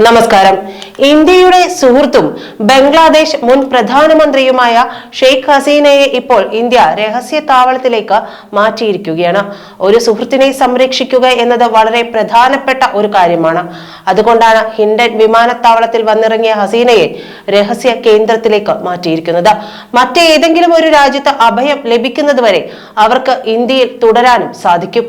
നമസ്കാരം. ഇന്ത്യയുടെ സുഹൃത്തും ബംഗ്ലാദേശ് മുൻ പ്രധാനമന്ത്രിയുമായ ഷെയ്ഖ് ഹസീനയെ ഇപ്പോൾ ഇന്ത്യ രഹസ്യ താവളത്തിലേക്ക് മാറ്റിയിരിക്കുകയാണ്. ഒരു സുഹൃത്തിനെ സംരക്ഷിക്കുക എന്നത് വളരെ പ്രധാനപ്പെട്ട ഒരു കാര്യമാണ്. അതുകൊണ്ടാണ് ഹിൻഡൻ വിമാനത്താവളത്തിൽ വന്നിറങ്ങിയ ഹസീനയെ രഹസ്യ കേന്ദ്രത്തിലേക്ക് മാറ്റിയിരിക്കുന്നത്. മറ്റേതെങ്കിലും ഒരു രാജ്യത്ത് അഭയം ലഭിക്കുന്നതുവരെ അവർക്ക് ഇന്ത്യയിൽ തുടരാനും സാധിക്കും.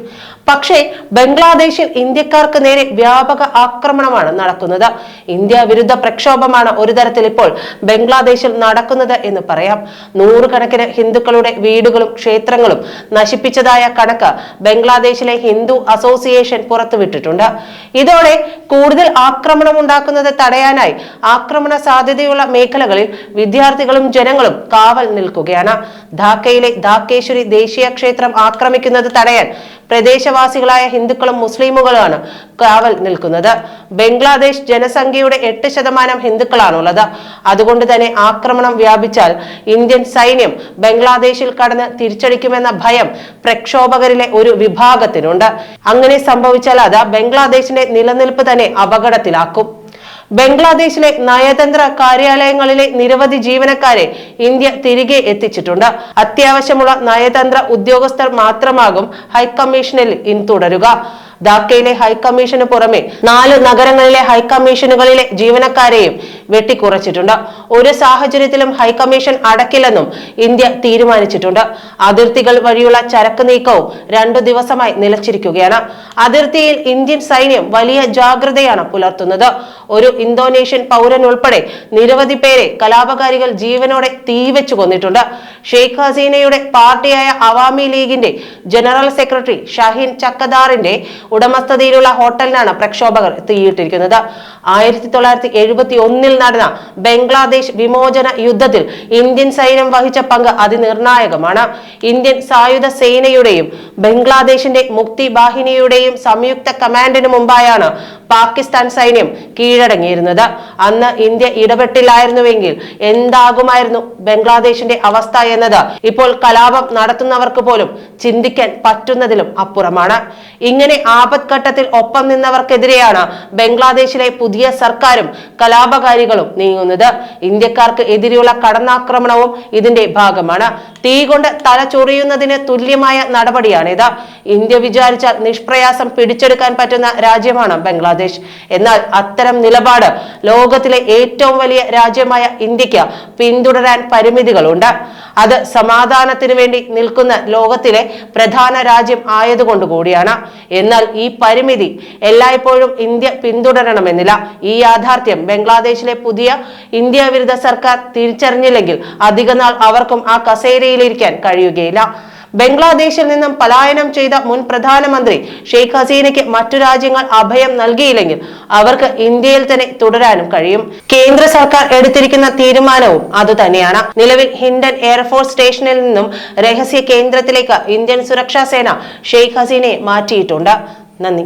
പക്ഷേ ബംഗ്ലാദേശിൽ ഇന്ത്യക്കാർക്ക് നേരെ വ്യാപക ആക്രമണമാണ് നടക്കുന്നത്. ഇന്ത്യ വിരുദ്ധ പ്രക്ഷോഭമാണ് ഒരു തരത്തിൽ ഇപ്പോൾ ബംഗ്ലാദേശിൽ നടക്കുന്നത് എന്ന് പറയാം. നൂറുകണക്കിന് ഹിന്ദുക്കളുടെ വീടുകളും ക്ഷേത്രങ്ങളും നശിപ്പിച്ചതായ കണക്ക് ബംഗ്ലാദേശിലെ ഹിന്ദു അസോസിയേഷൻ പുറത്തുവിട്ടിട്ടുണ്ട്. ഇതോടെ കൂടുതൽ ആക്രമണം ഉണ്ടാക്കുന്നത് തടയാനായി ആക്രമണ സാധ്യതയുള്ള മേഖലകളിൽ വിദ്യാർത്ഥികളും ജനങ്ങളും കാവൽ നിൽക്കുകയാണ്. ധാക്കയിലെ ധാക്കേശ്വരി ദേശീയ ക്ഷേത്രം ആക്രമിക്കുന്നത് തടയാൻ പ്രദേശവാസികളായ ഹിന്ദുക്കളും മുസ്ലിമുകളുമാണ് കാവൽ നിൽക്കുന്നത്. ബംഗ്ലാദേശ് ജനസംഖ്യയുടെ എട്ട് ശതമാനം ഹിന്ദുക്കളാണുള്ളത്. അതുകൊണ്ട് തന്നെ ആക്രമണം വ്യാപിച്ചാൽ ഇന്ത്യൻ സൈന്യം ബംഗ്ലാദേശിൽ കടന്ന് തിരിച്ചടിക്കുമെന്ന ഭയം പ്രക്ഷോഭകരിലെ ഒരു വിഭാഗത്തിനുണ്ട്. അങ്ങനെ സംഭവിച്ചാൽ അത് ബംഗ്ലാദേശിന്റെ നിലനിൽപ്പ് തന്നെ അപകടത്തിലാക്കും. ബംഗ്ലാദേശിലെ നയതന്ത്ര കാര്യാലയങ്ങളിലെ നിരവധി ജീവനക്കാരെ ഇന്ത്യ തിരികെ എത്തിച്ചിട്ടുണ്ട്. അത്യാവശ്യമുള്ള നയതന്ത്ര ഉദ്യോഗസ്ഥർ മാത്രമാകും ഹൈക്കമ്മീഷനിൽ ഇനി തുടരുക ധാക്കയിലെ ഹൈക്കമ്മീഷന് പുറമെ നാല് നഗരങ്ങളിലെ ഹൈക്കമ്മീഷനുകളിലെ ജീവനക്കാരെയും വെട്ടിക്കുറച്ചിട്ടുണ്ട്. ഒരു സാഹചര്യത്തിലും ഹൈക്കമ്മീഷൻ അടക്കില്ലെന്നും ഇന്ത്യ തീരുമാനിച്ചിട്ടുണ്ട്. അതിർത്തികൾ വഴിയുള്ള ചരക്ക് നീക്കവും രണ്ടു ദിവസമായി നിലച്ചിരിക്കുകയാണ്. അതിർത്തിയിൽ ഇന്ത്യൻ സൈന്യം വലിയ ജാഗ്രതയാണ് പുലർത്തുന്നത്. ഒരു ഇന്തോനേഷ്യൻ പൗരൻ ഉൾപ്പെടെ നിരവധി പേരെ കലാപകാരികൾ ജീവനോടെ തീവച്ചു കൊന്നിട്ടുണ്ട്. ഷെയ്ഖ് ഹസീനയുടെ പാർട്ടിയായ അവാമി ലീഗിന്റെ ജനറൽ സെക്രട്ടറി ഷഹീൻ ചക്കദാറിന്റെ ഉടമസ്ഥതയിലുള്ള ഹോട്ടലിനാണ് പ്രക്ഷോഭകർ തീയിട്ടിരിക്കുന്നത്. ആയിരത്തി തൊള്ളായിരത്തി എഴുപത്തി ഒന്നിൽ നടന്ന ബംഗ്ലാദേശ് വിമോചന യുദ്ധത്തിൽ ഇന്ത്യൻ സൈന്യം വഹിച്ച പങ്ക് അതിനിർണായകമാണ്. ഇന്ത്യൻ സായുധ സേനയുടെയും ബംഗ്ലാദേശിന്റെ മുക്തി ബാഹിനിയുടെയും സംയുക്ത കമാൻഡിന് മുമ്പായാണ് പാകിസ്ഥാൻ സൈന്യം കീഴടങ്ങിയിരുന്നത്. അന്ന് ഇന്ത്യ ഇടപെട്ടില്ലായിരുന്നുവെങ്കിൽ എന്താകുമായിരുന്നു ബംഗ്ലാദേശിന്റെ അവസ്ഥ എന്നത്? ഇപ്പോൾ കലാപം നടത്തുന്നവർക്ക് പോലും ചിന്തിക്കാൻ പറ്റുന്നതിലും അപ്പുറമാണ്. ഇങ്ങനെ ആപത്ഘട്ടത്തിൽ ഒപ്പം നിന്നവർക്കെതിരെയാണ് ബംഗ്ലാദേശിലെ പുതിയ സർക്കാരും കലാപകാരികളും നീങ്ങുന്നത്. ഇന്ത്യക്കാർക്ക് എതിരെയുള്ള കടന്നാക്രമണവും ഇതിന്റെ ഭാഗമാണ്. തീ കൊണ്ട് തല ചൊറിയുന്നതിന് തുല്യമായ നടപടിയാണിത്. ഇന്ത്യ വിചാരിച്ചാൽ നിഷ്പ്രയാസം പിടിച്ചെടുക്കാൻ പറ്റുന്ന രാജ്യമാണ് ബംഗ്ലാദേശ്. എന്നാൽ അത്തരം നിലപാട് ലോകത്തിലെ ഏറ്റവും വലിയ രാജ്യമായ ഇന്ത്യയ്ക്ക് പിന്തുടരാൻ പരിമിതികളുണ്ട്. അത് സമാധാനത്തിന് വേണ്ടി നിൽക്കുന്ന ലോകത്തിലെ പ്രധാന രാജ്യം ആയതുകൊണ്ട് കൂടിയാണ്. എന്നാൽ ഈ പരിമിതി എല്ലായ്പ്പോഴും ഇന്ത്യ പിന്തുടരണമെന്നില്ല. ഈ യാഥാർത്ഥ്യം ബംഗ്ലാദേശിലെ പുതിയ ഇന്ത്യ വിരുദ്ധ സർക്കാർ തിരിച്ചറിഞ്ഞില്ലെങ്കിൽ അധികനാൾ അവർക്കും ആ കസേരയിലിരിക്കാൻ കഴിയുകയില്ല. ബംഗ്ലാദേശിൽ നിന്നും പലായനം ചെയ്ത മുൻ പ്രധാനമന്ത്രി ഷെയ്ഖ് ഹസീനയ്ക്ക് മറ്റു രാജ്യങ്ങൾ അഭയം നൽകിയില്ലെങ്കിൽ അവർക്ക് ഇന്ത്യയിൽ തന്നെ തുടരാനും കഴിയും. കേന്ദ്ര സർക്കാർ എടുത്തിരിക്കുന്ന തീരുമാനവും അതുതന്നെയാണ്. നിലവിൽ ഹിൻഡൻ എയർഫോഴ്സ് സ്റ്റേഷനിൽ നിന്നും രഹസ്യ കേന്ദ്രത്തിലേക്ക് ഇന്ത്യൻ സുരക്ഷാ സേന ഷെയ്ഖ് ഹസീനയെ മാറ്റിയിട്ടുണ്ട്. നന്ദി.